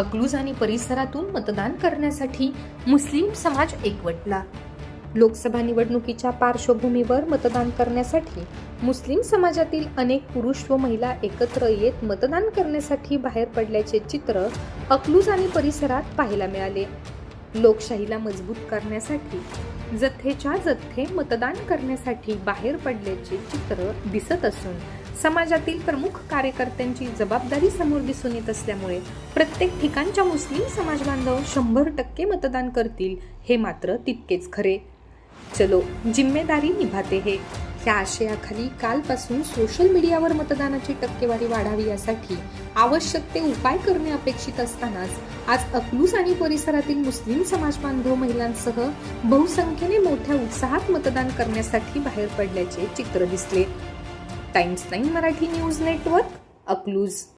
अकलूज आणि परिसरातून मतदान करण्यासाठी मुस्लिम समाज एकवटला. लोकसभा निवडणुकीच्या पार्श्वभूमीवर मतदान करण्यासाठी मुस्लिम समाजातील अनेक पुरुष व महिला एकत्र येत मतदान करण्यासाठी बाहेर पडल्याचे चित्र अकलूज आणि परिसरात पाहायला मिळाले. लोकशाहीला मजबूत करण्यासाठी जथ्थेच्या जथ्थे मतदान करण्यासाठी बाहेर पडल्याचे चित्र दिसत असून समाजातील प्रमुख कार्यकर्त्यांची जबाबदारी समोर दिसून येत असल्यामुळे प्रत्येक ठिकाणच्या मुस्लिम समाज बांधव शंभर टक्के मतदान करतील हे मात्र तितकेच खरे. चलो जिम्मेदारी निभाते हे. या आशयाखाली कालपासून सोशल मीडियावर मतदानाची टक्केवारी वाढावी यासाठी आवश्यक ते उपाय करणे अपेक्षित असतानाच आज अकलूज आणि परिसरातील मुस्लिम समाज बांधव महिलांसह बहुसंख्येने मोठ्या उत्साहात मतदान करण्यासाठी बाहेर पडल्याचे चित्र दिसले. Times nine Marathi news network Akluj.